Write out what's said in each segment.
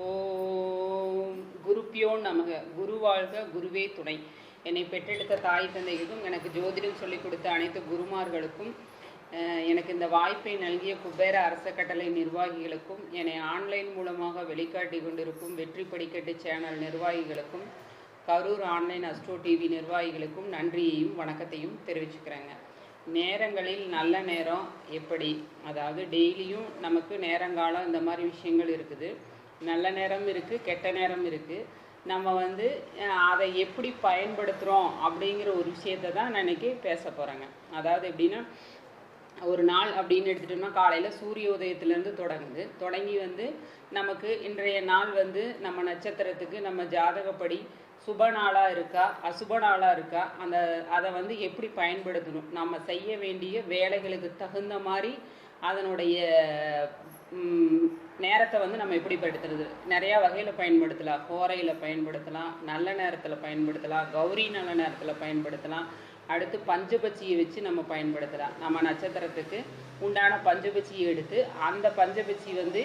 ஓம் குருப்பியோ நமக. குரு வாழ்க குருவே துணை. என்னை பெற்றெடுத்த தாய் தந்தைகளுக்கும் எனக்கு ஜோதிடம் சொல்லிக் கொடுத்த அனைத்து குருமார்களுக்கும் எனக்கு இந்த வாய்ப்பை நல்கிய குபேர அரச கட்டளை நிர்வாகிகளுக்கும் என்னை ஆன்லைன் மூலமாக வெளிக்காட்டி கொண்டிருக்கும் வெற்றி படிக்கட்டு சேனல் நிர்வாகிகளுக்கும் கரூர் ஆன்லைன் அஸ்ட்ரோ டிவி நிர்வாகிகளுக்கும் நன்றியையும் வணக்கத்தையும் தெரிவிச்சுக்கிறேங்க. நேரங்களில் நல்ல நேரம் எப்படி? அதாவது டெய்லியும் நமக்கு நேரங்காலம் இந்த மாதிரி விஷயங்கள் இருக்குது. நல்ல நேரம் இருக்குது கெட்ட நேரம் இருக்குது நம்ம வந்து அதை எப்படி பயன்படுத்துகிறோம் அப்படிங்கிற ஒரு விஷயத்த தான் நான் இன்னைக்கு பேச போகிறேங்க அதாவது எப்படின்னா ஒரு நாள் அப்படின்னு எடுத்துட்டோம்னா காலையில் சூரிய உதயத்திலேருந்து தொடங்குது. தொடங்கி வந்து நமக்கு இன்றைய நாள் வந்து நம்ம நட்சத்திரத்துக்கு நம்ம ஜாதகப்படி சுப நாளாக இருக்கா அசுப நாளாக இருக்கா அந்த அதை வந்து எப்படி பயன்படுத்தணும்? நம்ம செய்ய வேண்டிய வேலைகளுக்கு தகுந்த மாதிரி அதனுடைய நேரத்தை வந்து நம்ம எப்படி படுத்துறது? நிறையா வகையில் பயன்படுத்தலாம். ஹோரையில் பயன்படுத்தலாம். நல்ல நேரத்தில் பயன்படுத்தலாம். கௌரி நல்ல நேரத்தில் பயன்படுத்தலாம். அடுத்து பஞ்சபட்சியை வச்சு நம்ம பயன்படுத்தலாம். நம்ம நட்சத்திரத்துக்கு உண்டான பஞ்சபட்சியை எடுத்து அந்த பஞ்சபட்சி வந்து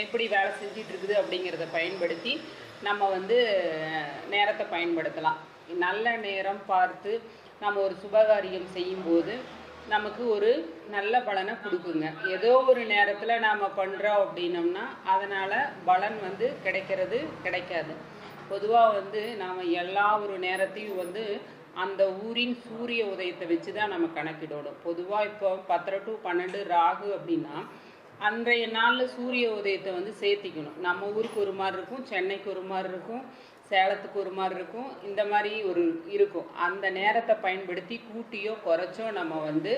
எப்படி வேலை செஞ்சிட்டு இருக்குது அப்படிங்கிறத பயன்படுத்தி நம்ம வந்து நேரத்தை பயன்படுத்தலாம். நல்ல நேரம் பார்த்து நம்ம ஒரு சுபகாரியம் செய்யும்போது நமக்கு ஒரு நல்ல பலனை கொடுக்குங்க. ஏதோ ஒரு நேரத்தில் நாம் பண்ணுறோம் அப்படின்னோம்னா அதனால் பலன் வந்து கிடைக்கிறது கிடைக்காது. பொதுவாக வந்து நாம் எல்லா ஒரு நேரத்தையும் வந்து அந்த ஊரின் சூரிய உதயத்தை வச்சு தான் நம்ம கணக்கிடணும். பொதுவாக இப்போ பத்தரை டு பன்னெண்டு ராகு அப்படின்னா அன்றைய நாளில் சூரிய உதயத்தை வந்து சேர்த்திக்கணும். நம்ம ஊருக்கு ஒரு மாதிரி இருக்கும் சென்னைக்கு ஒரு மாதிரி இருக்கும் சேலத்துக்கு ஒரு மாதிரி இருக்கும். இந்த மாதிரி ஒரு இருக்கும். அந்த நேரத்தை பயன்படுத்தி கூட்டியோ குறைச்சோ நம்ம வந்து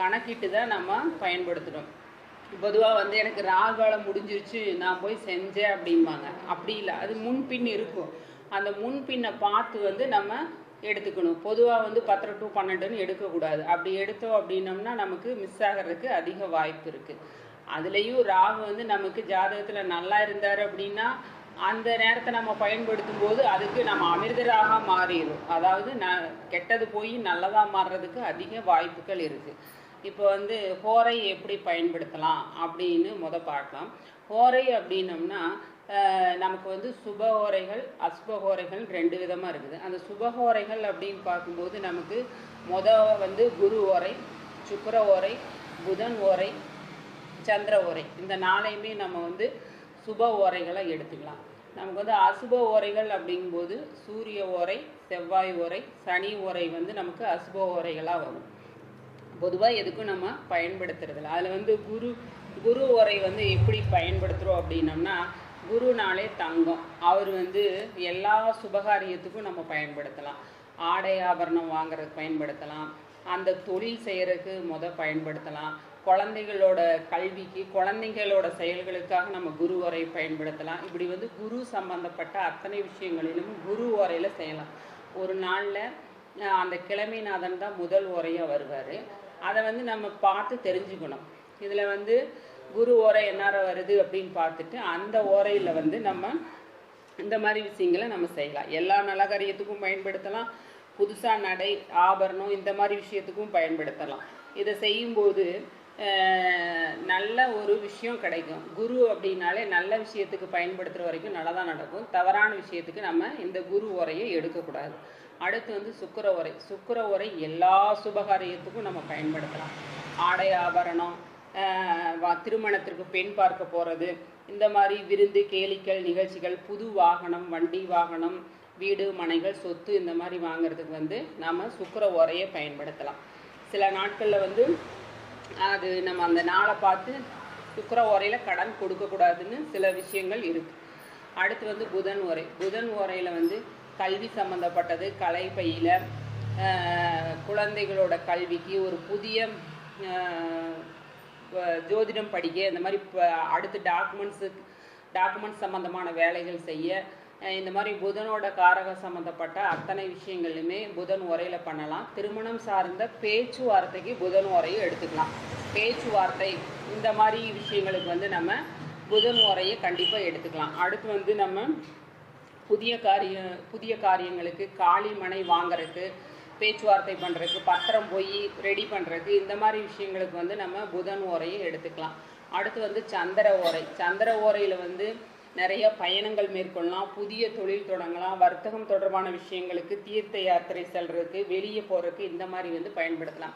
கணக்கிட்டு தான் நம்ம பயன்படுத்தணும் பொதுவாக வந்து எனக்கு ராகாலம் முடிஞ்சிருச்சு நான் போய் செஞ்சேன் அப்படிம்பாங்க. அப்படி இல்லை. அது முன்பின் இருக்கும். அந்த முன்பின்னை பார்த்து வந்து நம்ம எடுத்துக்கணும். பொதுவாக வந்து பத்தரை டு பன்னெண்டுன்னு எடுக்கக்கூடாது. அப்படி எடுத்தோம் அப்படின்னம்னா நமக்கு மிஸ் ஆகிறதுக்கு அதிக வாய்ப்பு இருக்குது அதுலேயும் ராகு வந்து நமக்கு ஜாதகத்தில் நல்லா இருந்தார் அப்படின்னா அந்த நேரத்தை நம்ம பயன்படுத்தும் போது அதுக்கு நம்ம அமிர்தராக மாறிடும் அதாவது ந கெட்டது போய் நல்லதாக மாறுறதுக்கு அதிக வாய்ப்புகள் இருக்குது இப்போ வந்து ஹோரை எப்படி பயன்படுத்தலாம் அப்படின்னு முத பார்க்கலாம். ஹோரை அப்படின்னம்னா நமக்கு வந்து சுபஹோரைகள் அசுபஹோரைகள் ரெண்டு விதமாக இருக்குது. அந்த சுபஹோரைகள் அப்படின்னு பார்க்கும்போது நமக்கு முத வந்து குரு ஓரை சுக்கர ஓரை புதன் ஓரை சந்திர ஓரை இந்த நாளையுமே நம்ம வந்து சுப ஓரைகளை எடுத்துக்கலாம். நமக்கு வந்து அசுப ஓரைகள் அப்படிங்கும்போது சூரிய ஓரை செவ்வாய் ஓரை சனி ஓரை வந்து நமக்கு அசுப ஓரைகளாக வரும். பொதுவாக எதுக்கும் நம்ம பயன்படுத்துறதில்ல. அதில் வந்து குரு குரு ஓரை வந்து எப்படி பயன்படுத்துகிறோம் அப்படின்னம்னா குருனாலே தங்கம். அவர் வந்து எல்லா சுபகாரியத்துக்கும் நம்ம பயன்படுத்தலாம். ஆடை ஆபரணம் வாங்குறதுக்கு பயன்படுத்தலாம். அந்த தொழில் செய்கிறதுக்கு முத பயன்படுத்தலாம். குழந்தைகளோட கல்விக்கு குழந்தைங்களோட செயல்களுக்காக நம்ம குரு உரை பயன்படுத்தலாம். இப்படி வந்து குரு சம்பந்தப்பட்ட அத்தனை விஷயங்களிலும் குரு உரையில் செய்யலாம். ஒரு நாளில் அந்த கிழமைநாதன் தான் முதல் உரையாக வருவார். அதை வந்து நம்ம பார்த்து தெரிஞ்சுக்கணும். இதில் வந்து குரு ஓரை என்னார வருது அப்படின்னு பார்த்துட்டு அந்த ஓரையில் வந்து நம்ம இந்த மாதிரி விஷயங்களை நம்ம செய்யலாம். எல்லா நலகாரியத்துக்கும் பயன்படுத்தலாம். புதுசாக நடை ஆபரணம் இந்த மாதிரி விஷயத்துக்கும் பயன்படுத்தலாம். இதை செய்யும்போது நல்ல ஒரு விஷயம் கிடைக்கும். குரு அப்படின்னாலே நல்ல விஷயத்துக்கு பயன்படுத்துகிற வரைக்கும் நல்லதாக நடக்கும். தவறான விஷயத்துக்கு நம்ம இந்த குரு உரையை எடுக்கக்கூடாது. அடுத்து வந்து சுக்கர உரை சுக்கர உரை எல்லா சுபகாரியத்துக்கும் நம்ம பயன்படுத்தலாம். ஆடை ஆபரணம் திருமணத்திற்கு பெண் பார்க்க போகிறது இந்த மாதிரி விருந்து கேளிக்கல் நிகழ்ச்சிகள் புது வாகனம் வண்டி வாகனம் வீடு மனைகள் சொத்து இந்த மாதிரி வாங்குறதுக்கு வந்து நாம் சுக்கர உரையை பயன்படுத்தலாம். சில நாட்களில் வந்து அது நம்ம அந்த நாளை பார்த்து சுக்கர உரையில் கடன் கொடுக்கக்கூடாதுன்னு சில விஷயங்கள் இருக்குது அடுத்து வந்து புதன் உரை புதன் உரையில் வந்து கல்வி சம்மந்தப்பட்டது கலைப்பையில் குழந்தைகளோட கல்விக்கு ஒரு புதிய ஜோதிடம் படிக்க இந்த மாதிரி இப்போ அடுத்து டாக்குமெண்ட்ஸு டாக்குமெண்ட்ஸ் சம்மந்தமான வேலைகள் செய்ய இந்த மாதிரி புதனோட காரக சம்மந்தப்பட்ட அத்தனை விஷயங்களுமே புதன் உரையில் பண்ணலாம். திருமணம் சார்ந்த பேச்சுவார்த்தைக்கு புதன் உரையை எடுத்துக்கலாம். பேச்சுவார்த்தை இந்த மாதிரி விஷயங்களுக்கு வந்து நம்ம புதன் உரையை கண்டிப்பாக எடுத்துக்கலாம். அடுத்து வந்து நம்ம புதிய காரிய புதிய காரியங்களுக்கு காளி மனை வாங்குறதுக்கு பேச்சுவார்த்தை பண்ணுறதுக்கு பத்திரம் போய் ரெடி பண்ணுறதுக்கு இந்த மாதிரி விஷயங்களுக்கு வந்து நம்ம புதன் ஓரையை எடுத்துக்கலாம். அடுத்து வந்து சந்திர ஓரை சந்திர ஓரையில் வந்து நிறைய பயணங்கள் மேற்கொள்ளலாம் புதிய தொழில் தொடங்கலாம் வர்த்தகம் தொடர்பான விஷயங்களுக்கு தீர்த்த யாத்திரை செல்றதுக்கு வெளியே போகிறதுக்கு இந்த மாதிரி வந்து பயன்படுத்தலாம்.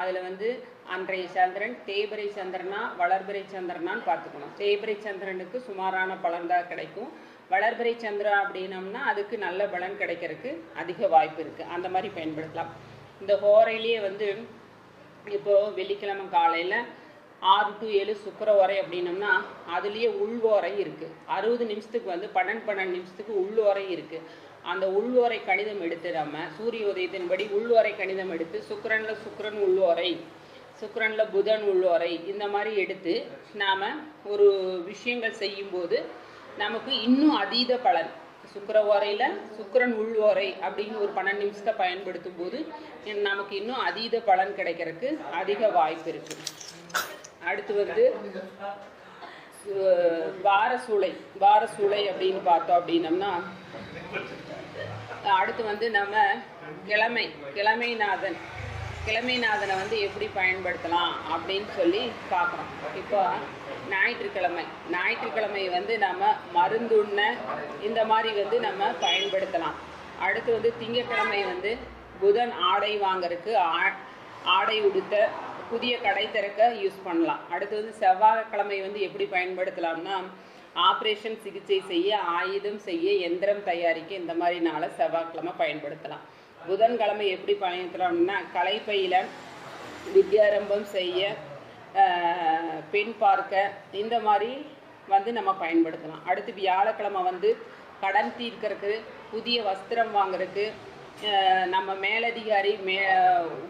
அதில் வந்து அன்றைய சந்திரன் தேய்பிரை சந்திரனா வளர்பிறை சந்திரனான்னு பார்த்துக்கணும். தேய்பிரை சந்திரனுக்கு சுமாரான பலன் தான் கிடைக்கும். வளர்பிறை சந்திரன் அப்படின்னம்னா அதுக்கு நல்ல பலன் கிடைக்கிறதுக்கு அதிக வாய்ப்பு இருக்குது அந்த மாதிரி பயன்படுத்தலாம். இந்த ஹோரையிலேயே வந்து இப்போது வெள்ளிக்கிழமை காலையில் ஆறு டு ஏழு சுக்கர உரை அப்படின்னம்னா அதுலேயே உள்வோரை இருக்குது அறுபது நிமிஷத்துக்கு வந்து பன்னெண்டு பன்னெண்டு நிமிஷத்துக்கு உள்ளோரை இருக்குது அந்த உள்வரை கணிதம் எடுத்து நம்ம சூரிய உதயத்தின்படி உள்வரை கணிதம் எடுத்து சுக்கிரனில் உள் உள்ளோரை சுக்கரனில் புதன் உள்ளோரை இந்த மாதிரி எடுத்து நாம் ஒரு விஷயங்கள் செய்யும்போது நமக்கு இன்னும் அதீத பலன். சுக்கர ஓரையில் சுக்கரன் உள் ஓரை அப்படின்னு ஒரு பன்னெண்டு நிமிஷத்தை பயன்படுத்தும் போது நமக்கு இன்னும் அதீத பலன் கிடைக்கிறதுக்கு அதிக வாய்ப்பு இருக்குது அடுத்து வந்து சு- வார சூளை வார சூளை அப்படின்னு பார்த்தோம் அப்படின்னம்னா அடுத்து வந்து நம்ம கிழமை கிழமைநாதன் கிழமைநாதனை வந்து எப்படி பயன்படுத்தலாம் அப்படின்னு சொல்லி பார்க்குறோம். இப்போ ஞாயிற்றுக்கிழமை ஞாயிற்றுக்கிழமை வந்து நம்ம மருந்துண்ண இந்த மாதிரி வந்து நம்ம பயன்படுத்தலாம். அடுத்து வந்து திங்கக்கிழமை வந்து புதன் ஆடை வாங்கறதுக்கு ஆ- ஆடை உடுத்த புதிய கடை திறக்க யூஸ் பண்ணலாம். அடுத்து வந்து செவ்வாய்க்கிழமை வந்து எப்படி பயன்படுத்தலாம்னா ஆப்ரேஷன் சிகிச்சை செய்ய ஆயுதம் செய்ய எந்திரம் தயாரிக்க இந்த மாதிரி நாளை செவ்வாய்க்கிழமை பயன்படுத்தலாம். புதன்கிழமை எப்படி பயன்படுத்தலாம்னா கலைப்பையில் வித்யாரம்பம் செய்ய பெண் பார்க்க இந்த மாதிரி வந்து நம்ம பயன்படுத்தலாம். அடுத்து வியாழக்கிழமை வந்து கடன் தீர்க்கறக்கு புதிய வஸ்திரம் வாங்குறதுக்கு நம்ம மேலதிகாரி மே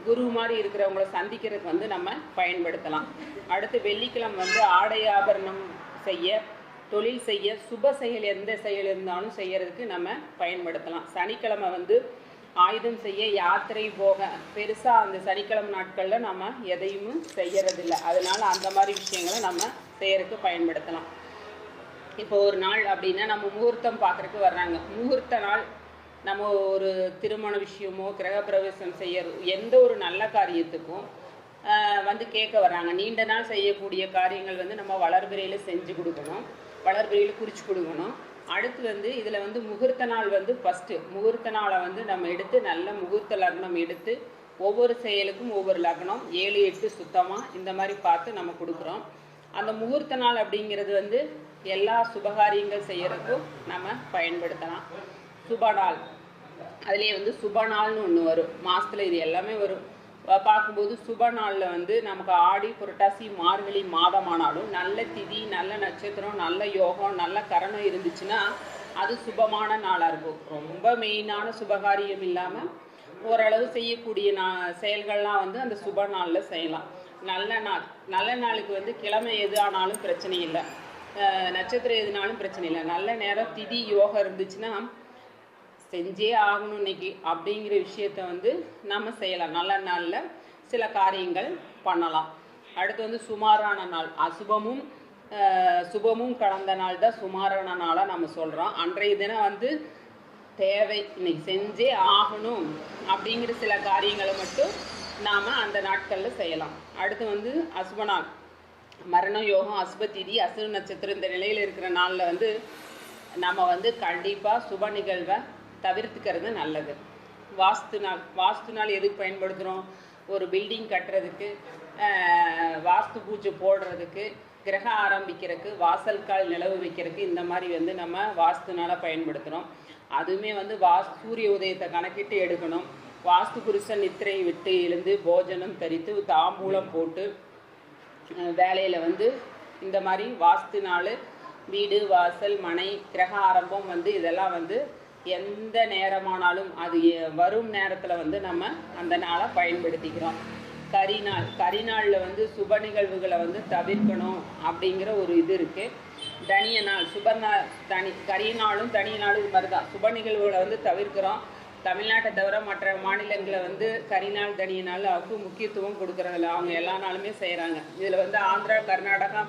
குரு மாதிரி இருக்கிறவங்கள சந்திக்கிறதுக்கு வந்து நம்ம பயன்படுத்தலாம். அடுத்து வெள்ளிக்கிழமை வந்து ஆடை ஆபரணம் செய்ய தொழில் செய்ய சுப செயல் எந்த செயல் இருந்தாலும் செய்யறதுக்கு நம்ம பயன்படுத்தலாம். சனிக்கிழமை வந்து ஆயுதம் செய்ய யாத்திரை போக பெருசாக அந்த சனிக்கிழமை நாட்களில் நம்ம எதையும் செய்யறதில்ல. அதனால அந்த மாதிரி விஷயங்களை நம்ம செய்யறதுக்கு பயன்படுத்தலாம். இப்போ ஒரு நாள் அப்படின்னா நம்ம முகூர்த்தம் பார்க்குறதுக்கு வர்றாங்க. முகூர்த்த நாள் நம்ம ஒரு திருமண விஷயமோ கிரகப்பிரவேசம் செய்ய எந்த ஒரு நல்ல காரியத்துக்கும் வந்து கேட்க வர்றாங்க. நீண்ட நாள் செய்யக்கூடிய காரியங்கள் வந்து நம்ம வளர்பிறையில் செஞ்சு கொடுக்கணும். வளர்பிறையில் குறித்து கொடுக்கணும். அடுத்து வந்து இதில் வந்து முகூர்த்த நாள் வந்து ஃபஸ்ட்டு முகூர்த்த நாளை வந்து நம்ம எடுத்து நல்ல முகூர்த்த லக்னம் எடுத்து ஒவ்வொரு செயலுக்கும் ஒவ்வொரு லக்னம் ஏழு எட்டு சுத்தமாக இந்த மாதிரி பார்த்து நம்ம கொடுக்குறோம். அந்த முகூர்த்த நாள் அப்படிங்கிறது வந்து எல்லா சுபகாரியங்கள் செய்கிறதுக்கும் நம்ம பயன்படுத்தலாம். சுப நாள் அதுலேயே வந்து சுப நாள்னு ஒன்று வரும். மாதத்தில் இது எல்லாமே வரும். பார்க்கும்போது சுப நாளில் வந்து நமக்கு ஆடி புரட்டாசி மார்கழி மாதமானாலும் நல்ல திதி நல்ல நட்சத்திரம் நல்ல யோகம் நல்ல கரணம் இருந்துச்சுன்னா அது சுபமான நாளாக இருக்கும். ரொம்ப மெயினான சுபகாரியம் இல்லாமல் ஓரளவு செய்யக்கூடிய நா செயல்கள்லாம் வந்து அந்த சுப நாளில் செய்யலாம். நல்ல நாள். நல்ல நாளுக்கு வந்து கிழமை எது ஆனாலும் பிரச்சனை இல்லை. நட்சத்திரம் எதுனாலும் பிரச்சனை இல்லை. நல்ல நேரம் திதி யோகம் இருந்துச்சுன்னா செஞ்சே ஆகணும் இன்னைக்கு அப்படிங்கிற விஷயத்த வந்து நம்ம செய்யலாம். நல்ல நாளில் சில காரியங்கள் பண்ணலாம். அடுத்து வந்து சுமாரான நாள். அசுபமும் சுபமும் கலந்த நாள் தான் சுமாரான நாளாக நம்ம சொல்கிறோம் அன்றைய தினம் வந்து தேவை. இன்னைக்கு செஞ்சே ஆகணும் அப்படிங்கிற சில காரியங்களை மட்டும் நாம் அந்த நாட்களில் செய்யலாம். அடுத்து வந்து அசுபநாள் மரணம் மரண யோகம் அசுபதிதி அசுர நட்சத்திரம் இந்த நிலையில் இருக்கிற நாளில் வந்து நம்ம வந்து கண்டிப்பாக சுப நிகழ்வை தவிர்த்துக்கிறது நல்லது. வாஸ்து நாள் வாஸ்து நாள் எதுக்கு பயன்படுத்துகிறோம் ஒரு பில்டிங் கட்டுறதுக்கு வாஸ்து பூஜை போடுறதுக்கு கிரகம் ஆரம்பிக்கிறதுக்கு வாசல் கால் நிலவு வைக்கிறதுக்கு இந்த மாதிரி வந்து நம்ம வாஸ்து நாளை பயன்படுத்துகிறோம் அதுவுமே வந்து வாஸ் சூரிய உதயத்தை கணக்கிட்டு எடுக்கணும். வாஸ்து புருஷன் நித்திரை விட்டு எழுந்து போஜனம் தரித்து தாம்பூலம் போட்டு வேலையில் வந்து இந்த மாதிரி வாஸ்து நாள் வீடு வாசல் மனை கிரக ஆரம்பம் வந்து இதெல்லாம் வந்து எந்த நேரமானாலும் அது வரும் நேரத்தில் வந்து நம்ம அந்த நாளை பயன்படுத்திக்கிறோம். கரிநாள் கரிநாளில் வந்து சுப நிகழ்வுகளை வந்து தவிர்க்கணும் அப்படிங்கிற ஒரு இது இருக்குது தனிய நாள் சுப நாள் தனி கரிநாளும் தனிய நாளும் இது மாதிரி தான் சுப நிகழ்வுகளை வந்து தவிர்க்கிறோம். தமிழ்நாட்டை தவிர மற்ற மாநிலங்களை வந்து கரிநாள் தனிய நாள் அவருக்கு முக்கியத்துவம் கொடுக்கறதில்ல. அவங்க எல்லா நாளுமே செய்கிறாங்க இதில் வந்து ஆந்திரா கர்நாடகா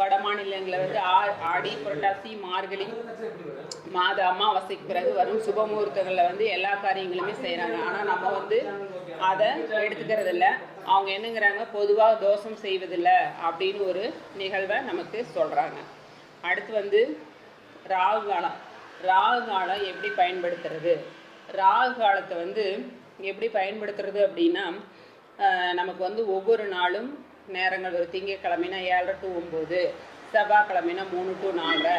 வட மாநிலங்களை வந்து ஆ ஆடி புரட்டாசி மார்கழி மாத அமாவாசைக்கு பிறகு வரும் சுப முகூர்த்தங்களில் வந்து எல்லா காரியங்களுமே செய்கிறாங்க ஆனால் நம்ம வந்து அதை எடுத்துக்கிறது இல்ல அவங்க என்னங்கிறாங்க பொதுவாக தோஷம் செய்வதில்லை அப்படின்னு ஒரு நிகழ்வை நமக்கு சொல்கிறாங்க அடுத்து வந்து ராகு காலம். ராகு காலம் எப்படி பயன்படுத்துறது? ராகு காலத்தை வந்து எப்படி பயன்படுத்துறது அப்படின்னா நமக்கு வந்து ஒவ்வொரு நாளும் நேரங்கள் வரும். திங்கக்கிழமைனா ஏழரை டு ஒம்பது செவ்வாய்க்கிழமைனா மூணு டு நாலரை.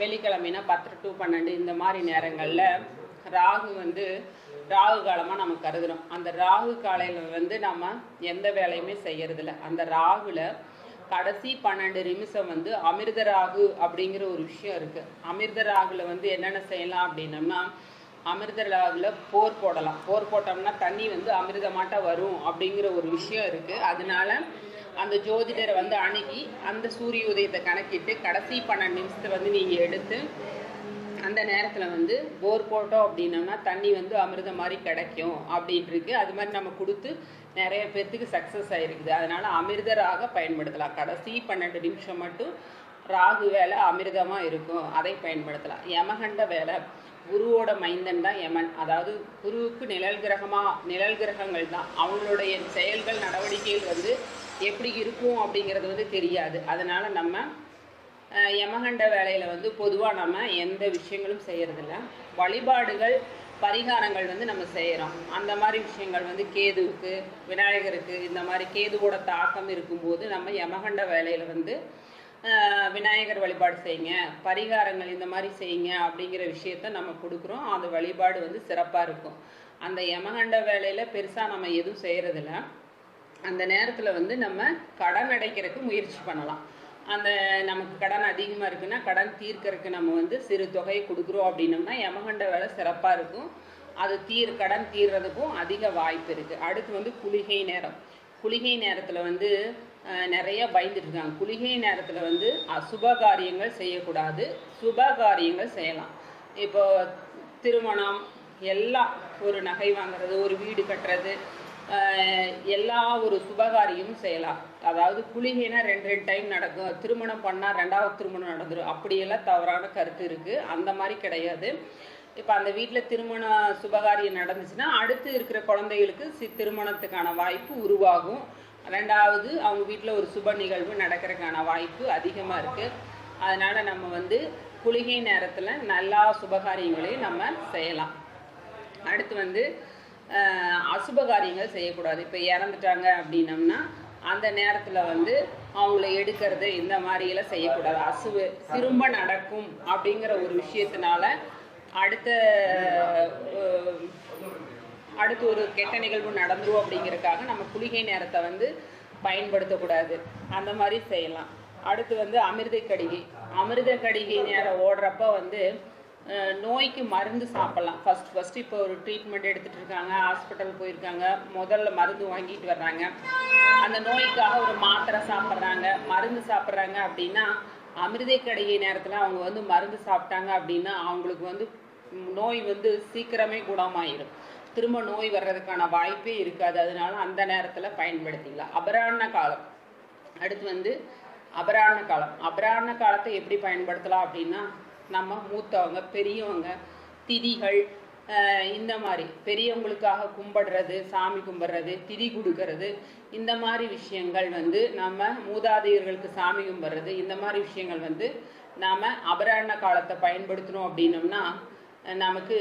வெள்ளிக்கிழமைனா பத்து டு பன்னெண்டு இந்த மாதிரி நேரங்களில் ராகு வந்து ராகு காலமாக நம்ம கருதுறோம். அந்த ராகு காலையில் வந்து நம்ம எந்த வேலையுமே செய்யறதில்ல. அந்த ராகுல கடைசி பன்னெண்டு நிமிஷம் வந்து அமிர்த ராகு அப்படிங்கிற ஒரு விஷயம் இருக்கு. அமிர்த ராகுல வந்து என்னென்ன செய்யலாம் அப்படின்னம்னா அமிர்த ராகுல போர் போடலாம். போர் போட்டோம்னா தண்ணி வந்து அமிர்தமாட்ட வரும் அப்படிங்கிற ஒரு விஷயம் இருக்கு. அதனால அந்த ஜோதிடரை வந்து அணுகி அந்த சூரிய உதயத்தை கணக்கிட்டு கடைசி பன்னெண்டு நிமிஷத்தை வந்து நீங்கள் எடுத்து அந்த நேரத்தில் வந்து போர் போட்டோம் அப்படின்னோம்னா தண்ணி வந்து அமிர்தம் மாதிரி கிடைக்கும் அப்படின்ட்டுருக்கு. அது மாதிரி நம்ம கொடுத்து நிறைய பேர்த்துக்கு சக்ஸஸ் ஆகிருக்குது அதனால் அமிர்த ராக பயன்படுத்தலாம். கடைசி பன்னெண்டு நிமிஷம் மட்டும் ராகு வேலை அமிர்தமாக இருக்கும். அதை பயன்படுத்தலாம். யமகண்ட வேலை குருவோட மைந்தன் தான் யமன். அதாவது குருவுக்கு நிழல் கிரகமாக நிழல் கிரகங்கள் தான். அவங்களுடைய செயல்கள் நடவடிக்கைகள் வந்து எப்படி இருக்கும் அப்படிங்கிறது வந்து தெரியாது. அதனால் நம்ம யமகண்ட வேலையில் வந்து பொதுவாக நம்ம எந்த விஷயங்களும் செய்கிறதில்ல வழிபாடுகள் பரிகாரங்கள் வந்து நம்ம செய்கிறோம் அந்த மாதிரி விஷயங்கள் வந்து கேதுவுக்கு விநாயகருக்கு இந்த மாதிரி கேதுவோட தாக்கம் இருக்கும்போது நம்ம யமகண்ட வேலையில் வந்து விநாயகர் வழிபாடு செய்யுங்க. பரிகாரங்கள் இந்த மாதிரி செய்யுங்க அப்படிங்கிற விஷயத்த நம்ம கொடுக்குறோம். அந்த வழிபாடு வந்து சிறப்பாக இருக்கும். அந்த யமகண்ட வேலையில் பெருசாக நம்ம எதுவும் செய்கிறதில்ல அந்த நேரத்தில் வந்து நம்ம கடன் அடைக்கிறதுக்கு முயற்சி பண்ணலாம். அந்த நமக்கு கடன் அதிகமாக இருக்குன்னா கடன் தீர்க்கறதுக்கு நம்ம வந்து சிறு தொகையை கொடுக்குறோம் அப்படின்னோம்னா யமகண்ட வேலை சிறப்பாக இருக்கும். அது தீர் கடன் தீர்றதுக்கும் அதிக வாய்ப்பு இருக்குது அடுத்து வந்து குளிகை நேரம். குளிகை நேரத்தில் வந்து நிறைய பயந்துட்டுருக்காங்க குளிகை நேரத்தில் வந்து அசுப காரியங்கள் செய்யக்கூடாது. சுப காரியங்கள் செய்யலாம். இப்போ திருமணம் எல்லாம் ஒரு நகை வாங்குறது ஒரு வீடு கட்டுறது எல்லா ஒரு சுபகாரியமும் செய்யலாம். அதாவது குளிகைனா ரெண்டு ரெண்டு டைம் நடக்கும். திருமணம் பண்ணால் ரெண்டாவது திருமணம் நடந்துடும் அப்படியெல்லாம் தவறான கருத்து இருக்குது அந்த மாதிரி கிடையாது. இப்போ அந்த வீட்டில் திருமண சுபகாரியம் நடந்துச்சுன்னா அடுத்து இருக்கிற குழந்தைகளுக்கு சி திருமணத்துக்கான வாய்ப்பு உருவாகும். ரெண்டாவது அவங்க வீட்டில் ஒரு சுப நிகழ்வு நடக்கிறதுக்கான வாய்ப்பு அதிகமாக இருக்குது அதனால் நம்ம வந்து குளிகை நேரத்தில் நல்லா சுபகாரியங்களையும் நம்ம செய்யலாம். அடுத்து வந்து அசுப காரியங்கள் செய்யக்கூடாது. இப்போ இறந்துட்டாங்க அப்படின்னம்னா அந்த நேரத்தில் வந்து அவங்கள எடுக்கிறது இந்த மாதிரியெல்லாம் செய்யக்கூடாது. அசுவு திரும்ப நடக்கும் அப்படிங்கிற ஒரு விஷயத்தினால அடுத்த அடுத்து ஒரு கெட்ட நிகழ்வு நடந்துரும் அப்படிங்கிறதுக்காக நம்ம குளிகை நேரத்தை வந்து பயன்படுத்தக்கூடாது. அந்த மாதிரி செய்யலாம். அடுத்து வந்து அமிர்த கடிகை அமிர்த கடிகை நேரம் ஓடுறப்ப வந்து நோய்க்கு மருந்து சாப்பிட்லாம். ஃபஸ்ட் ஃபஸ்ட்டு இப்போ ஒரு ட்ரீட்மெண்ட் எடுத்துகிட்டு இருக்காங்க ஹாஸ்பிட்டல் போயிருக்காங்க முதல்ல மருந்து வாங்கிட்டு வர்றாங்க. அந்த நோய்க்காக ஒரு மாத்திரை சாப்பிட்றாங்க மருந்து சாப்பிட்றாங்க அப்படின்னா அமிர்த கடையை நேரத்தில் அவங்க வந்து மருந்து சாப்பிட்டாங்க அப்படின்னா அவங்களுக்கு வந்து நோய் வந்து சீக்கிரமே குணமாயிடும் திரும்ப நோய் வர்றதுக்கான வாய்ப்பே இருக்காது. அதனால அந்த நேரத்தில் பயன்படுத்திக்கலாம். அபராண காலம். அடுத்து வந்து அபராண காலம். அபராண காலத்தை எப்படி பயன்படுத்தலாம் அப்படின்னா நம்ம மூத்தவங்க பெரியவங்க திதிகள் இந்த மாதிரி. பெரியவங்களுக்காக கும்பிடுறது சாமி கும்பிட்றது திதி கொடுக்கறது இந்த மாதிரி விஷயங்கள் வந்து நம்ம மூதாதையர்களுக்கு சாமி கும்பிட்றது இந்த மாதிரி விஷயங்கள் வந்து நாம் அபராண காலத்தை பயன்படுத்தணும் அப்படின்னோம்னா நமக்கு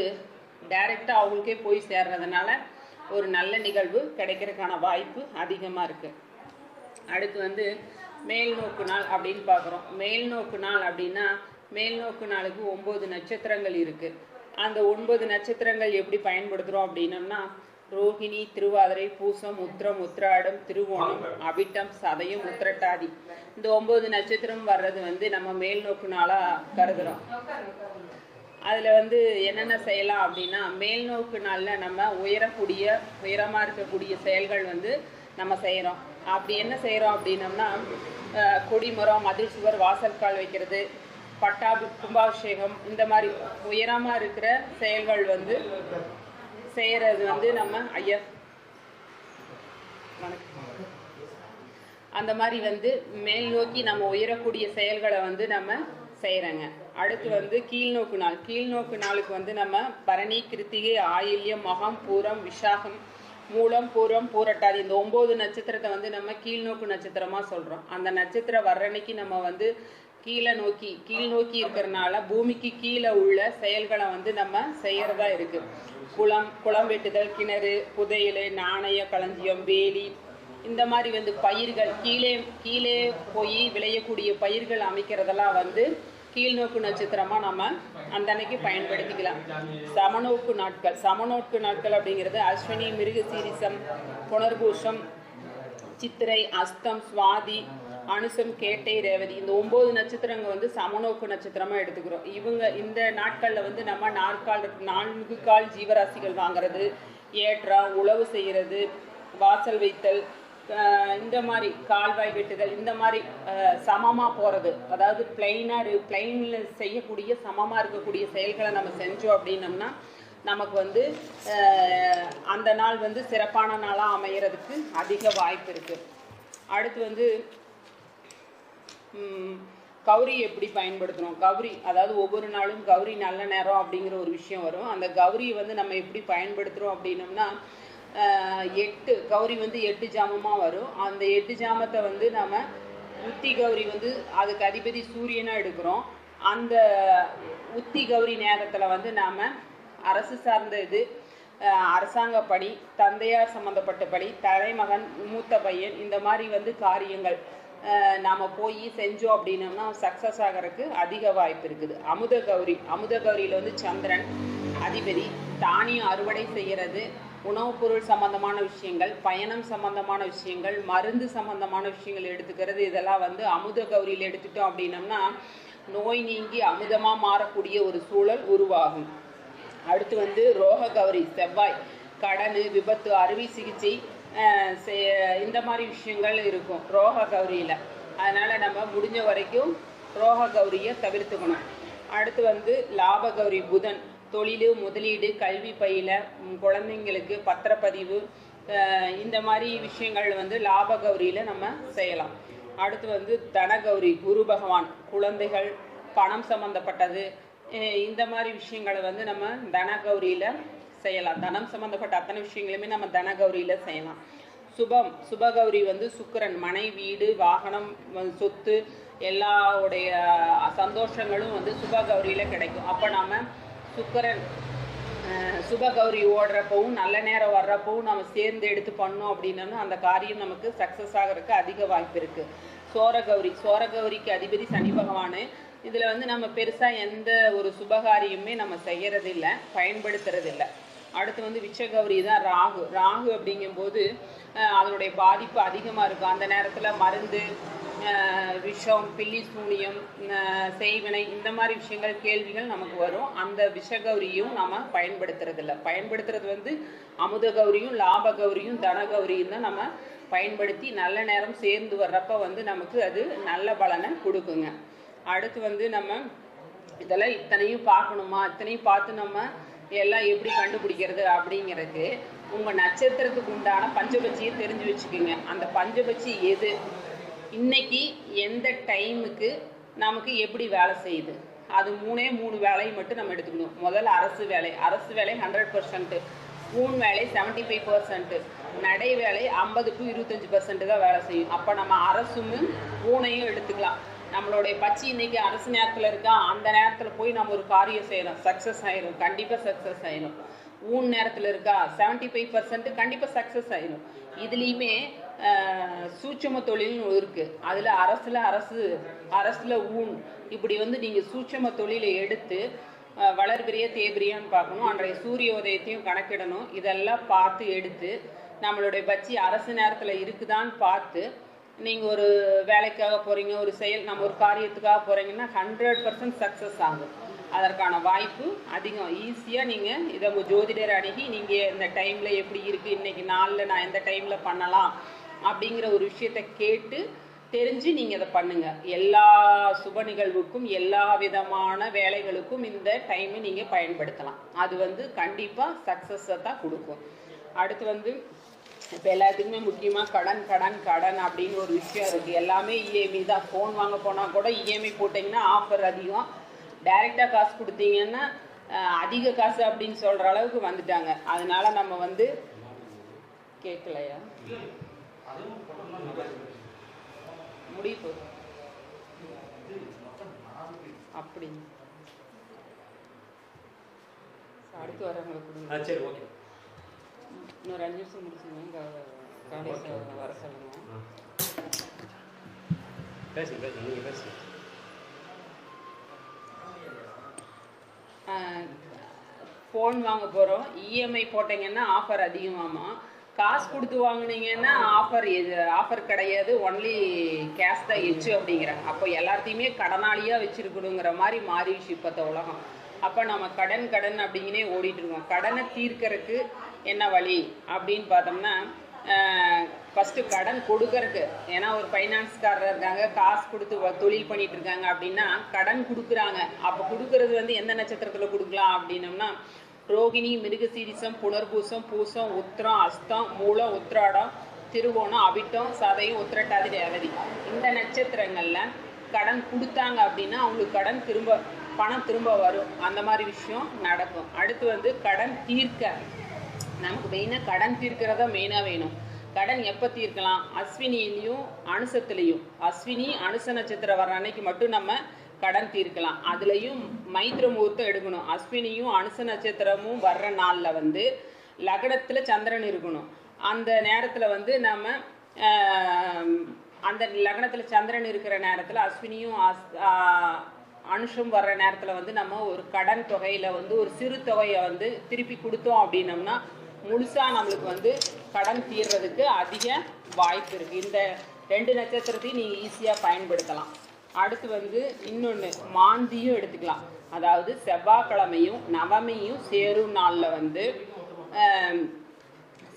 டைரெக்டாக அவங்களுக்கே போய் சேர்றதுனால ஒரு நல்ல நிகழ்வு கிடைக்கிறதுக்கான வாய்ப்பு அதிகமாக இருக்குது அடுத்து வந்து மேல் நோக்கு நாள் அப்படின்னு பார்க்குறோம். மேல் நோக்கு நாள் அப்படின்னா மேல்நோக்கு நாளுக்கு ஒம்பது நட்சத்திரங்கள் இருக்குது அந்த ஒன்பது நட்சத்திரங்கள் எப்படி பயன்படுத்துகிறோம் அப்படின்னம்னா ரோகிணி திருவாதிரை பூசம் உத்திரம் உத்திராடம் திருவோணம் அபிட்டம் சதயம் உத்திரட்டாதி. இந்த ஒம்பது நட்சத்திரம் வர்றது வந்து நம்ம மேல் நோக்கு நாளாக கருதுகிறோம் அதில் வந்து என்னென்ன செய்யலாம் அப்படின்னா மேல் நோக்கு நாளில் நம்ம உயரக்கூடிய உயரமாக இருக்கக்கூடிய செயல்கள் வந்து நம்ம செய்கிறோம் அப்படி என்ன செய்கிறோம் அப்படின்னம்னா கொடிமரம் மதில் சுவர் வாசல் கால் வைக்கிறது பட்டாபி கும்பாபிஷேகம் இந்த மாதிரி உயரமாக இருக்கிற செயல்கள் வந்து செய்கிறது வந்து நம்ம ஐயா வணக்கம் அந்த மாதிரி வந்து மேல் நோக்கி நம்ம உயரக்கூடிய செயல்களை வந்து நம்ம செய்கிறேங்க அடுத்து வந்து கீழ்நோக்கு நாள். கீழ்நோக்கு நாளுக்கு வந்து நம்ம பரணி கிருத்திகை ஆயில்யம் மகம் பூரம் விஷாகம் மூலம் பூரம் பூரட்டாதி இந்த ஒம்பது நட்சத்திரத்தை வந்து நம்ம கீழ்நோக்கு நட்சத்திரமாக சொல்கிறோம் அந்த நட்சத்திரம் வர்றன்னைக்கு நம்ம வந்து கீழே நோக்கி கீழ் நோக்கி இருக்கிறனால பூமிக்கு கீழே உள்ள செயல்களை வந்து நம்ம செய்யறதா இருக்கு. குளம் குளம் வெட்டுதல் கிணறு புதையல் நாணய களஞ்சியம் வேலி இந்த மாதிரி வந்து பயிர்கள் கீழே கீழே போய் விளையக்கூடிய பயிர்கள் அமைக்கிறதெல்லாம் வந்து கீழ்நோக்கு நட்சத்திரமா நம்ம அந்த அன்னைக்கு பயன்படுத்திக்கலாம். சமநோக்கு நாட்கள் சமநோக்கு நாட்கள் அப்படிங்கிறது அஸ்வினி மிருகசீரிசம் புனர்பூஷம் சித்திரை அஸ்தம் சுவாதி அனுசம் கேட்டை ரேவதி இந்த ஒன்பது நட்சத்திரங்கள் வந்து சமநோக்கு நட்சத்திரமா எடுத்துக்கிறோம். இவங்க இந்த நாட்கள்ல வந்து நம்ம நாற்கால் நான்கு கால் ஜீவராசிகள் வாங்குறது ஏற்றம் உழவு செய்யறது வாசல் வைத்தல் இந்த மாதிரி கால்வாய் வெட்டுதல் இந்த மாதிரி சமமாக போகிறது அதாவது பிளெயினாக பிளெயினில் செய்யக்கூடிய சமமாக இருக்கக்கூடிய செயல்களை நம்ம செஞ்சோம் அப்படின்னம்னா நமக்கு வந்து அந்த நாள் வந்து சிறப்பான நாளாக அமையிறதுக்கு அதிக வாய்ப்பு இருக்குது அடுத்து வந்து கௌரி எப்படி பயன்படுத்தணும்? கௌரி அதாவது ஒவ்வொரு நாளும் கௌரி நல்ல நேரம் அப்படிங்கிற ஒரு விஷயம் வரும். அந்த கௌரியை வந்து நம்ம எப்படி பயன்படுத்துகிறோம் அப்படின்னோம்னா எட்டு கௌரி வந்து எட்டு ஜாமமாக வரும். அந்த எட்டு ஜாமத்தை வந்து நம்ம உத்தி கௌரி வந்து அதுக்கு அதிபதி சூரியனாக எடுக்கிறோம். அந்த உத்தி கௌரி நேரத்தில் வந்து நாம் அரசு சார்ந்த இது அரசாங்க பணி தந்தையார் சம்மந்தப்பட்ட பணி தலைமகன் மூத்த பையன் இந்த மாதிரி வந்து காரியங்கள். நாம் போய் செஞ்சோம் அப்படின்னோம்னா சக்ஸஸ் ஆகிறதுக்கு அதிக வாய்ப்பு இருக்குது. அமுத கௌரி அமுத கௌரியில் வந்து சந்திரன் அதிபதி தானியம் அறுவடை செய்கிறது உணவுப் பொருள் சம்பந்தமான விஷயங்கள் பயணம் சம்பந்தமான விஷயங்கள் மருந்து சம்பந்தமான விஷயங்கள் எடுத்துக்கிறது இதெல்லாம் வந்து அமுத கௌரியில் எடுத்துட்டோம் அப்படின்னம்னா நோய் நீங்கி அமுதமாக மாறக்கூடிய ஒரு சூழல் உருவாகும். அடுத்து வந்து ரோக கௌரி செவ்வாய் கடன் விபத்து அறுவை சிகிச்சை இந்த மாதிரி விஷயங்கள் இருக்கும் ரோக கௌரியில். அதனால் நம்ம முடிஞ்ச வரைக்கும் ரோக கௌரியை தவிர்த்துக்கணும். அடுத்து வந்து லாப கௌரி புதன். தொழில் முதலீடு கல்வி பயில குழந்தைங்களுக்கு பத்திரப்பதிவு இந்த மாதிரி விஷயங்கள் வந்து லாப கௌரியில் நம்ம செய்யலாம். அடுத்து வந்து தனகௌரி குரு பகவான் குழந்தைகள் பணம் சம்பந்தப்பட்டது இந்த மாதிரி விஷயங்களை வந்து நம்ம தனகௌரியில் செய்யலாம். தனம் சம்மந்தப்பட்ட அத்தனை விஷயங்களுமே நம்ம தனகௌரியில் செய்யலாம். சுபம் சுபகௌரி வந்து சுக்கிரன். மனை வீடு வாகனம் சொத்து எல்லாவுடைய சந்தோஷங்களும் வந்து சுபகௌரியில் கிடைக்கும். அப்போ நாம் சுக்கரன் சுபகௌரி ஓடுறப்பவும் நல்ல நேரம் வர்றப்பவும் நம்ம சேர்ந்து எடுத்து பண்ணோம் அப்படின்னா அந்த காரியம் நமக்கு சக்ஸஸ் ஆகிறதுக்கு அதிக வாய்ப்பு இருக்குது சோரகௌரி சோரகௌரிக்கு அதிபதி சனி பகவான். இதில் வந்து நம்ம பெருசாக எந்த ஒரு சுபகாரியமே நம்ம செய்கிறதில்ல பயன்படுத்துறதில்லை. அடுத்து வந்து விச்சகௌரி தான் ராகு. ராகு அப்படிங்கும்போது அதனுடைய பாதிப்பு அதிகமாக இருக்கும். அந்த நேரத்தில் மருந்து விஷம் பில்லி சூனியம் செய்வினை இந்த மாதிரி விஷயங்கள் கேள்விகள் நமக்கு வரும். அந்த விஷகௌரியும் நம்ம பயன்படுத்துறதில்ல. பயன்படுத்துறது வந்து அமுத கௌரியும் லாப கௌரியும் தன கௌரியும் தான் நம்ம பயன்படுத்தி நல்ல நேரம் சேர்ந்து வர்றப்ப வந்து நமக்கு அது நல்ல பலனை கொடுக்குங்க. அடுத்து வந்து நம்ம இதெல்லாம் இத்தனையும் பார்க்கணுமா? இத்தனையும் பார்த்து நம்ம எல்லாம் எப்படி கண்டுபிடிக்கிறது அப்படிங்கிறதுக்கு உங்கள் நட்சத்திரத்துக்கு உண்டான பஞ்சபட்சியை தெரிஞ்சு வச்சுக்கோங்க. அந்த பஞ்சபட்சி எது? இன்னைக்கு எந்த டைமுக்கு நமக்கு எப்படி வேலை செய்யுது? அது மூணே மூணு வேலையை மட்டும் நம்ம எடுத்துக்கணும். முதல்ல அரசு வேலை. அரசு வேலை ஹண்ட்ரட் பர்சன்ட்டு ஊன் வேலை செவன்ட்டி ஃபைவ் பர்சன்ட்டு நடை வேலை ஐம்பது டு இருபத்தஞ்சி பர்சன்ட்டு தான் வேலை செய்யும். அப்போ நம்ம அரசும் ஊனையும் எடுத்துக்கலாம். நம்மளுடைய பச்சி இன்னைக்கு அரசு நேரத்தில் இருக்கா? அந்த நேரத்தில் போய் நம்ம ஒரு காரியம் செய்யணும் சக்ஸஸ் ஆயிரும். கண்டிப்பாக சக்ஸஸ் ஆயிரும். ஊன் நேரத்தில் இருக்கா? செவன்ட்டி ஃபைவ் பர்சன்ட் கண்டிப்பாக சக்ஸஸ் ஆயிரும். இதுலேயுமே சூட்சம தொழில்னு இருக்குது அதில் அரசில் அரசு அரசில் ஊன். இப்படி வந்து நீங்கள் சூட்சம தொழிலை எடுத்து அஹ், வளர்பிரிய தேபிரியான்னு பார்க்கணும். அன்றைய சூரிய உதயத்தையும் கணக்கிடணும். இதெல்லாம் பார்த்து எடுத்து நம்மளுடைய பச்சி அரசு நேரத்தில் இருக்குதான்னு பார்த்து நீங்கள் ஒரு வேலைக்காக போகிறீங்க ஒரு செயல் நம்ம ஒரு காரியத்துக்காக போகிறீங்கன்னா ஹண்ட்ரட் பர்சன்ட் சக்ஸஸ் ஆகும். அதற்கான வாய்ப்பு அதிகம். ஈஸியாக நீங்கள் இதை உங்கள் ஜோதிடர் அணுகி நீங்கள் இந்த டைமில் எப்படி இருக்குது இன்றைக்கி நாளில் நான் எந்த டைமில் பண்ணலாம் அப்படிங்கிற ஒரு விஷயத்தை கேட்டு தெரிஞ்சு நீங்கள் இதை பண்ணுங்கள் எல்லா சுப நிகழ்வுக்கும் எல்லா விதமான வேலைகளுக்கும் இந்த டைமை நீங்கள் பயன்படுத்தலாம். அது வந்து கண்டிப்பாக சக்ஸஸை தான் கொடுக்கும். அடுத்து வந்து இப்போ எல்லாத்துக்குமே முக்கியமாக கடன் கடன் கடன் அப்படின்னு ஒரு விஷயம் இருக்குது எல்லாமே இஎம்ஐ தான். ஃபோன் வாங்க போனால் கூட இஎம்ஐ போட்டிங்கன்னா ஆஃபர் அதிகம். டைரெக்டாக காசு கொடுத்தீங்கன்னா அதிக காசு அப்படின்னு சொல்கிற அளவுக்கு வந்துட்டாங்க. அதனால நம்ம வந்து கேட்கலையா? முடிப்பு அப்படி. அடுத்து வரவங்களுக்கு சரி ஓகே. இன்னொரு அஞ்சு நிமிஷம் முடிச்சுங்க காலேஜ் வர சொல்லுங்க. பேசுங்க பேசுங்க நீங்கள் பேசுங்க. ஃபோன் வாங்க போகிறோம் இஎம்ஐ போட்டிங்கன்னா ஆஃபர் அதிகமாமா காசு கொடுத்து வாங்குனீங்கன்னா ஆஃபர் இது ஆஃபர் கிடையாது. ஒன்லி கேஷ் தான் எச்சு அப்படிங்கிறாங்க அப்போ எல்லாத்தையுமே கடனாளியாக வச்சுருக்கணுங்கிற மாதிரி மாறிடுச்சு இப்போத்த உலகம். அப்போ நம்ம கடன் கடன் அப்படிங்கனே ஓடிட்டு இருக்கோம். கடனை தீர்க்கறதுக்கு என்ன வழி அப்படின்னு பார்த்தோம்னா ஃபஸ்ட்டு கடன் கொடுக்கறக்கு ஏன்னா ஒரு ஃபைனான்ஸ்காரர் இருக்காங்க காசு கொடுத்து வ- தொழில் பண்ணிட்டு இருக்காங்க அப்படின்னா கடன் கொடுக்குறாங்க. அப்போ கொடுக்கறது வந்து எந்த நட்சத்திரத்தில் கொடுக்கலாம் அப்படின்னம்னா ரோகிணி மிருகசீரிசம் புனர்பூசம் பூசம் உத்திரம் அஸ்தம் மூலம் உத்திராடம் திருவோணம் அவிட்டம் சதையும் உத்திரட்டாதி ரேவதி இந்த நட்சத்திரங்களில் கடன் கொடுத்தாங்க அப்படின்னா அவங்களுக்கு கடன் திரும்ப பணம் திரும்ப வரும். அந்த மாதிரி விஷயம் நடக்கும். அடுத்து வந்து கடன் தீர்க்க. நமக்கு மெயினாக கடன் தீர்க்கிறதா மெயினாக வேணும். கடன் எப்போ தீர்க்கலாம்? அஸ்வினிலையும் அனுசத்துலேயும். அஸ்வினி அனுச நட்சத்திரம் வர அன்னைக்கு மட்டும் நம்ம கடன் தீர்க்கலாம். அதுலேயும் மைத்திர முகூர்த்தம் எடுக்கணும். அஸ்வினியும் அனுச நட்சத்திரமும் வர்ற நாளில் வந்து லக்னத்தில் சந்திரன் இருக்கணும். அந்த நேரத்தில் வந்து நம்ம அந்த லக்னத்தில் சந்திரன் இருக்கிற நேரத்தில் அஸ்வினியும் அஸ் அனுஷம் வர்ற நேரத்தில் வந்து நம்ம ஒரு கடன் தொகையில் வந்து ஒரு சிறு தொகையை வந்து திருப்பி கொடுத்தோம் அப்படின்னம்னா முழுசாக நம்மளுக்கு வந்து கடன் தீர்றதுக்கு அதிக வாய்ப்பு இருக்குது இந்த ரெண்டு நட்சத்திரத்தையும் நீங்கள் ஈஸியாக பயன்படுத்தலாம். அடுத்து வந்து இன்னொன்று மாந்தியும் எடுத்துக்கலாம். அதாவது செவ்வாய்க்கிழமையும் நவமியும் சேரும் நாளில் வந்து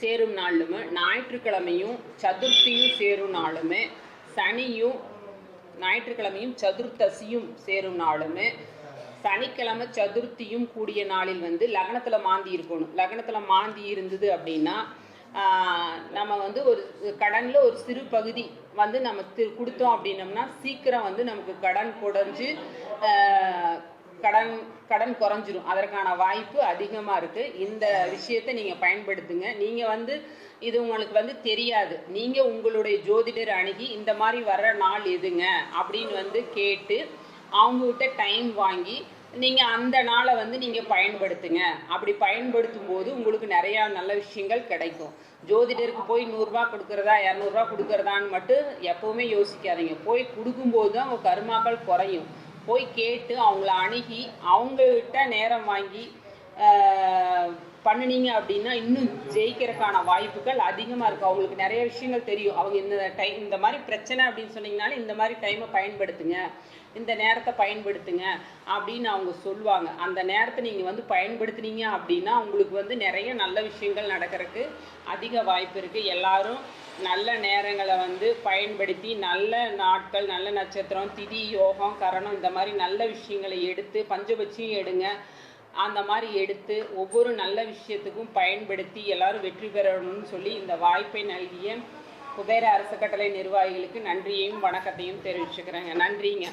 சேரும் நாளுமே ஞாயிற்றுக்கிழமையும் சதுர்த்தியும் சேரும் நாளுமே சனியும் ஞாயிற்றுக்கிழமையும் சதுர்த்தசியும் சேரும் நாளுமே சனிக்கிழமை சதுர்த்தியும் கூடிய நாளில் வந்து லக்னத்தில் மாந்தி இருக்கணும். லக்னத்தில் மாந்தி இருந்தது அப்படின்னா நம்ம வந்து ஒரு கடனில் ஒரு சிறு பகுதி வந்து நம்ம திரு கொடுத்தோம் அப்படின்னம்னா சீக்கிரம் வந்து நமக்கு கடன் குறைஞ்சு கடன் கடன் குறைஞ்சிரும். அதற்கான வாய்ப்பு அதிகமாக இருக்குது இந்த விஷயத்தை நீங்கள் பயன்படுத்துங்க. நீங்கள் வந்து இது உங்களுக்கு வந்து தெரியாது. நீங்கள் உங்களுடைய ஜோதிடர் அணுகி இந்த மாதிரி வர்ற நாள் எதுங்க? அப்படின்னு வந்து கேட்டு அவங்கக்கிட்ட டைம் வாங்கி நீங்கள் அந்த நாளை வந்து நீங்கள் பயன்படுத்துங்க. அப்படி பயன்படுத்தும் போது உங்களுக்கு நிறையா நல்ல விஷயங்கள் கிடைக்கும். ஜோதிடருக்கு போய் நூறுரூவா கொடுக்குறதா இரநூறுவா கொடுக்குறதான்னு மட்டும் எப்போவுமே யோசிக்காதீங்க. போய் கொடுக்கும்போது தான் உங்கள் கருமாக்கள் குறையும். போய் கேட்டு அவங்கள அணுகி அவங்கக்கிட்ட நேரம் வாங்கி பண்ணுனீங்க அப்படின்னா இன்னும் ஜெயிக்கிறதுக்கான வாய்ப்புகள் அதிகமாக இருக்கும் அவங்களுக்கு நிறைய விஷயங்கள் தெரியும். அவங்க இந்த டைம் இந்த மாதிரி பிரச்சனை அப்படின்னு சொன்னீங்கனாலும் இந்த மாதிரி டைமை பயன்படுத்துங்க. இந்த நேரத்தை பயன்படுத்துங்க அப்படின்னு அவங்க சொல்லுவாங்க. அந்த நேரத்தை நீங்கள் வந்து பயன்படுத்துனீங்க அப்படின்னா உங்களுக்கு வந்து நிறைய நல்ல விஷயங்கள் நடக்கிறதுக்கு அதிக வாய்ப்பு இருக்குது எல்லாரும் நல்ல நேரங்களை வந்து பயன்படுத்தி நல்ல நாட்கள் நல்ல நட்சத்திரம் திதி யோகம் கரணம் இந்த மாதிரி நல்ல விஷயங்களை எடுத்து பஞ்சபட்சியும் எடுங்க. அந்த மாதிரி எடுத்து ஒவ்வொரு நல்ல விஷயத்துக்கும் பயன்படுத்தி எல்லாரும் வெற்றி பெறணும்னு சொல்லி இந்த வாய்ப்பை நல்கிய குபேர அரசு நிர்வாகிகளுக்கு நன்றியையும் வணக்கத்தையும் தெரிவிச்சுக்கிறேங்க. நன்றிங்க.